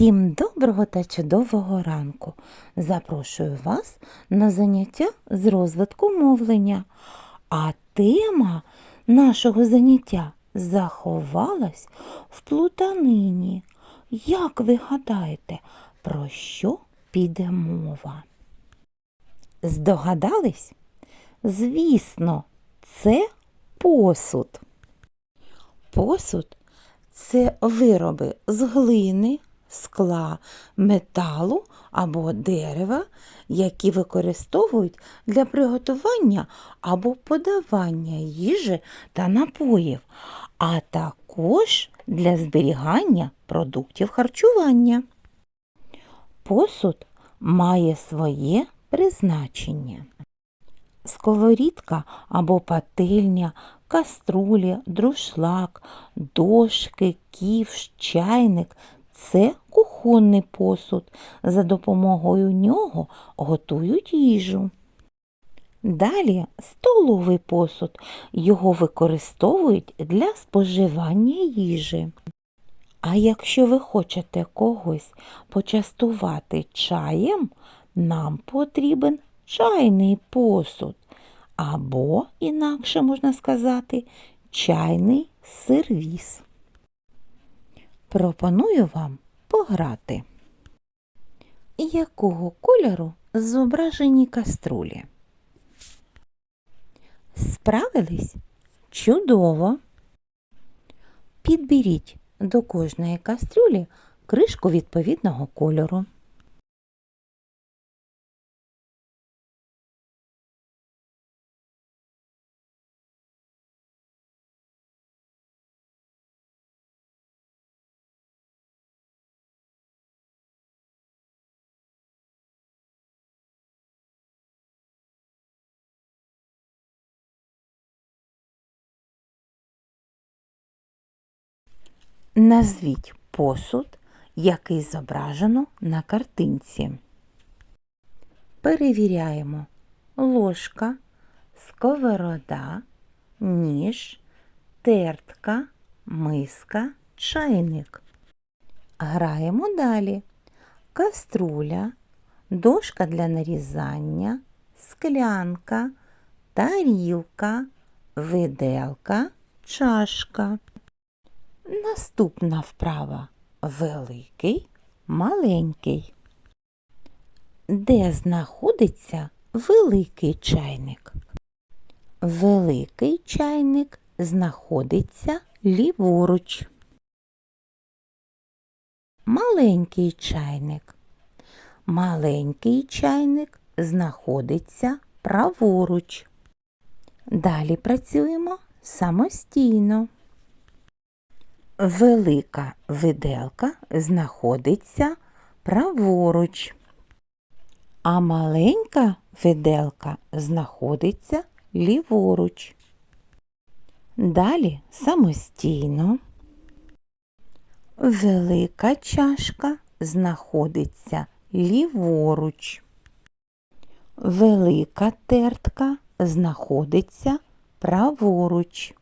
Всім доброго та чудового ранку! Запрошую вас на заняття з розвитку мовлення. А тема нашого заняття заховалась в плутанині. Як ви гадаєте, про що піде мова? Здогадались? Звісно, це посуд. Посуд це вироби з глини, скла, металу або дерева, які використовують для приготування або подавання їжі та напоїв, а також для зберігання продуктів харчування. Посуд має своє призначення. Сковорідка або пательня, каструлі, друшлак, дошки, ківш, чайник це кухонний посуд. За допомогою нього готують їжу. Далі столовий посуд. Його використовують для споживання їжі. А якщо ви хочете когось почастувати чаєм, нам потрібен чайний посуд, або, інакше можна сказати, чайний сервіс. Пропоную вам пограти. Якого кольору зображені каструлі? Справились? Чудово! Підберіть до кожної кастрюлі кришку відповідного кольору. Назвіть посуд, який зображено на картинці. Перевіряємо ложка, сковорода, ніж, тертка, миска, чайник. Граємо далі. Каструля, дошка для нарізання, склянка, тарілка, виделка, чашка. Наступна вправа великий, маленький. Де знаходиться великий чайник? Великий чайник знаходиться ліворуч. Маленький чайник. Маленький чайник знаходиться праворуч. Далі працюємо самостійно. Велика виделка знаходиться праворуч, а маленька виделка знаходиться ліворуч. Далі самостійно. Велика чашка знаходиться ліворуч. Велика тертка знаходиться праворуч.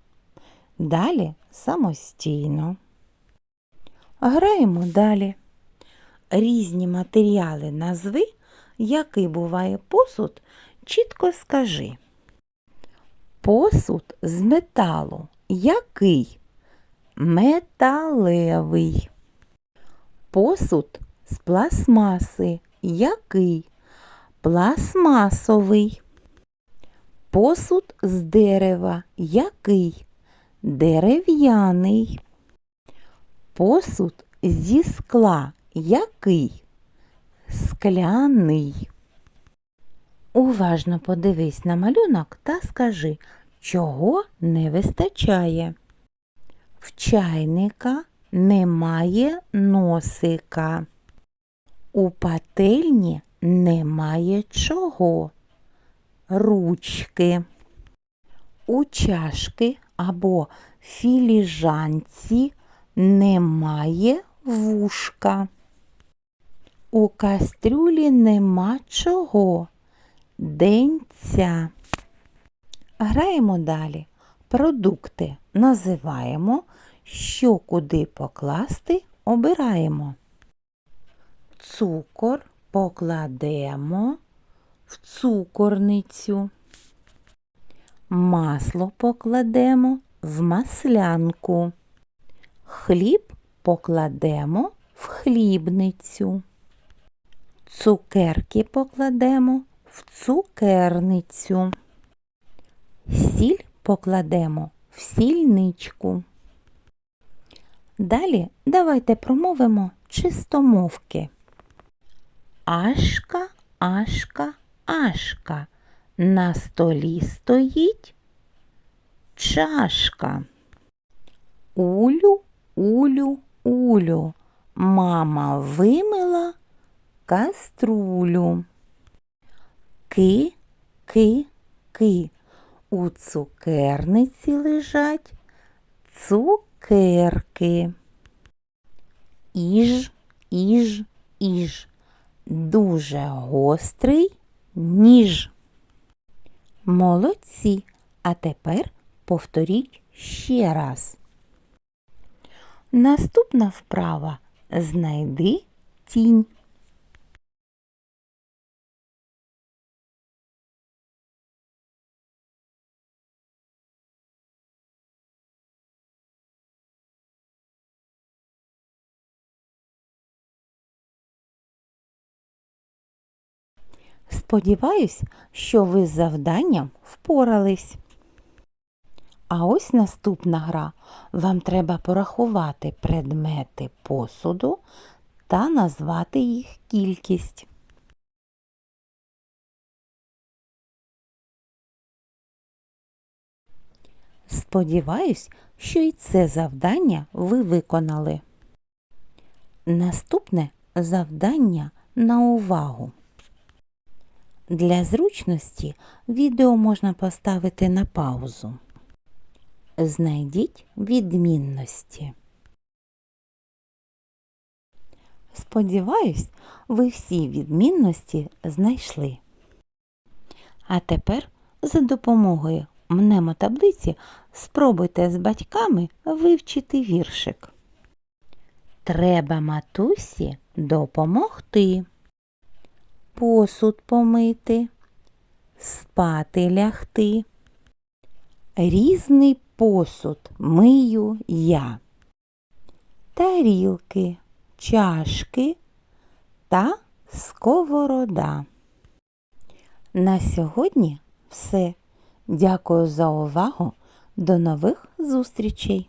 Далі самостійно. Граємо далі. Різні матеріали назви, який буває посуд, чітко скажи. Посуд з металу який? Металевий. Посуд з пластмаси який? Пластмасовий. Посуд з дерева який? Дерев'яний. Посуд зі скла який? Скляний. Уважно подивись на малюнок та скажи, чого не вистачає. В чайника немає носика. У пательні немає чого. Ручки. У чашки або філіжанці немає вушка. У кастрюлі нема чого. Денця. Граємо далі. Продукти називаємо, що куди покласти, обираємо. Цукор покладемо в цукорницю. Масло покладемо в маслянку. Хліб покладемо в хлібницю. Цукерки покладемо в цукерницю. Сіль покладемо в сільничку. Далі давайте промовимо чистомовки. Ашка, ашка, ашка. На столі стоїть чашка. Улю, улю, улю. Мама вимила каструлю. Ки, ки, ки. У цукерниці лежать цукерки. Іж, іж, іж. Дуже гострий ніж. Молодці. А тепер повторіть ще раз. Наступна вправа. Знайди тінь. Сподіваюсь, що ви з завданням впорались. А ось наступна гра. Вам треба порахувати предмети посуду та назвати їх кількість. Сподіваюсь, що і це завдання ви виконали. Наступне завдання на увагу. Для зручності відео можна поставити на паузу. Знайдіть відмінності. Сподіваюсь, ви всі відмінності знайшли. А тепер за допомогою мнемотаблиці спробуйте з батьками вивчити віршик. Треба матусі допомогти посуд помити, спати лягти. Різний посуд мию я. Тарілки, чашки та сковорода. На сьогодні все. Дякую за увагу. До нових зустрічей!